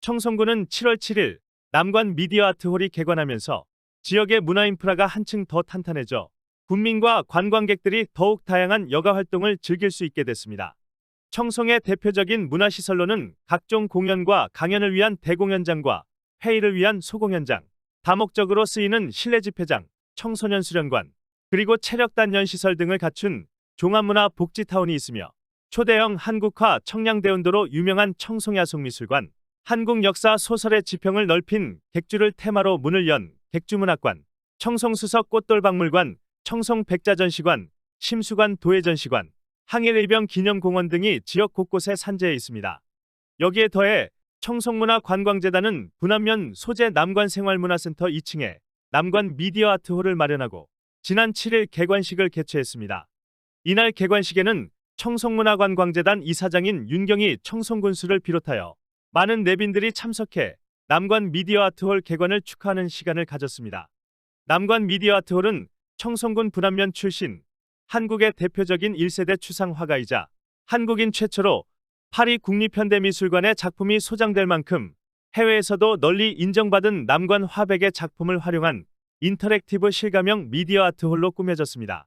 청송군은 7월 7일 남관 미디어 아트홀이 개관하면서 지역의 문화 인프라가 한층 더 탄탄해져 군민과 관광객들이 더욱 다양한 여가 활동을 즐길 수 있게 됐습니다. 청송의 대표적인 문화시설로는 각종 공연과 강연을 위한 대공연장과 회의를 위한 소공연장, 다목적으로 쓰이는 실내 집회장, 청소년 수련관, 그리고 체력 단련 시설 등을 갖춘 종합문화 복지타운이 있으며 초대형 한국화 청량대운도로 유명한 청송야송미술관, 한국 역사 소설의 지평을 넓힌 객주를 테마로 문을 연 객주문학관, 청송수석 꽃돌박물관, 청송백자전시관, 심수관 도예전시관, 항일의병 기념공원 등이 지역 곳곳에 산재해 있습니다. 여기에 더해 청송문화관광재단은 분안면 소재 남관생활문화센터 2층에 남관 미디어 아트홀을 마련하고 지난 7일 개관식을 개최했습니다. 이날 개관식에는 청송문화관광재단 이사장인 윤경희 청송군수를 비롯하여 많은 내빈들이 참석해 남관 미디어 아트홀 개관을 축하하는 시간을 가졌습니다. 남관 미디어 아트홀은 청송군 분안면 출신 한국의 대표적인 1세대 추상 화가이자 한국인 최초로 파리 국립현대미술관의 작품이 소장될 만큼 해외에서도 널리 인정받은 남관 화백의 작품을 활용한 인터랙티브 실감형 미디어 아트홀로 꾸며졌습니다.